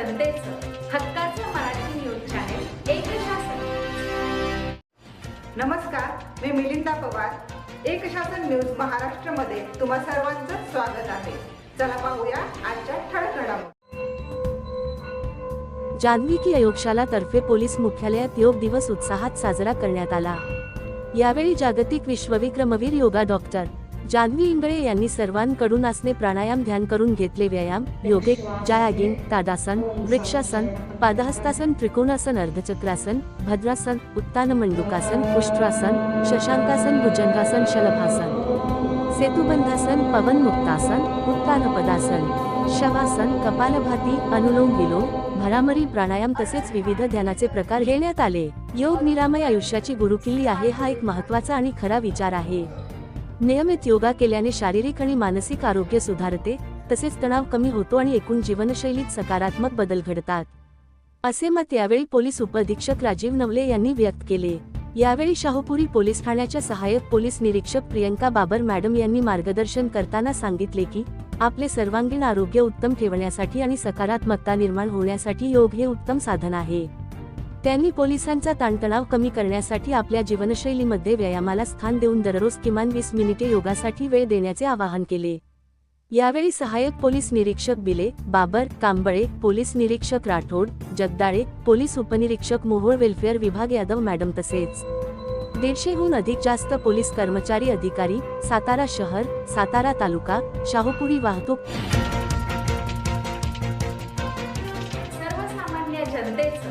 जनतेचं हक्काचं Marathi news channel एक शासन नमस्कार मी मिलिंदा पवार. एक शासन न्यूज महाराष्ट्रमध्ये तुम्हा सर्वांचं स्वागत आहे. चला पाहूया आजच्या ठळक घडामोडी. जान्हवी की आयोगशाला तर्फे पोलीस मुख्यालयात योग दिवस उत्साहात साजरा करण्यात आला. यावेळी जागतिक विश्वविक्रमवीर योगा डॉक्टर जान्हवी इंगळे यांनी सर्वांकडून आसने प्राणायाम ध्यान करून घेतले व्यायाम योगे जायागिन ताडासन वृक्षासन पादहस्तासन त्रिकोणासन अर्धचक्रासन भद्रासन उत्तान मंडुकासन पुष्ट्रासन शशांकासन भुजंगासन शलभासन सेतुबंधासन पवन मुक्तासन उत्तान पदासन शवासन कपालभाती अनुलोम विलोम भरामरी प्राणायाम तसेच विविध ध्यानाचे प्रकार घेण्यात आले. योग निरामय आयुष्याची गुरुकिल्ली आहे हा एक महत्त्वाचा आणि खरा विचार आहे. नियमित योगा केल्याने शारीरिक आणि मानसिक आरोग्य सुधारते तसेच तणाव कमी होतो आणि एकूण जीवनशैलीत सकारात्मक बदल घडतात. असे मत यावेळी पोलीस उपअधीक्षक राजीव नवले यांनी व्यक्त केले. यावेळी शाहूपुरी पोलीस ठाण्याच्या सहाय्यक पोलीस निरीक्षक प्रियंका बाबर मॅडम यांनी मार्गदर्शन करताना सांगितले की आपले सर्वांगीण आरोग्य उत्तम ठेवण्यासाठी आणि सकारात्मकता निर्माण होण्यासाठी योग हे उत्तम साधन आहे. त्यांनी पोलिसांचा ताणतणाव कमी करण्यासाठी आपल्या जीवनशैलीमध्ये व्यायामाला स्थान देऊन दररोज किमान वीस मिनिटे योगासाठी वेळ देण्याचे आवाहन केले. यावेळी सहाय्यक पोलीस निरीक्षक बिले बाबर कांबळे पोलीस निरीक्षक राठोड जगदाळे पोलीस उपनिरीक्षक मोहोळ वेलफेअर विभाग यादव मॅडम तसेच दीडशेहून अधिक जास्त पोलीस कर्मचारी अधिकारी सातारा शहर सातारा तालुका शाहूपुरी वाहतूक सर्वसामान्य जनतेचं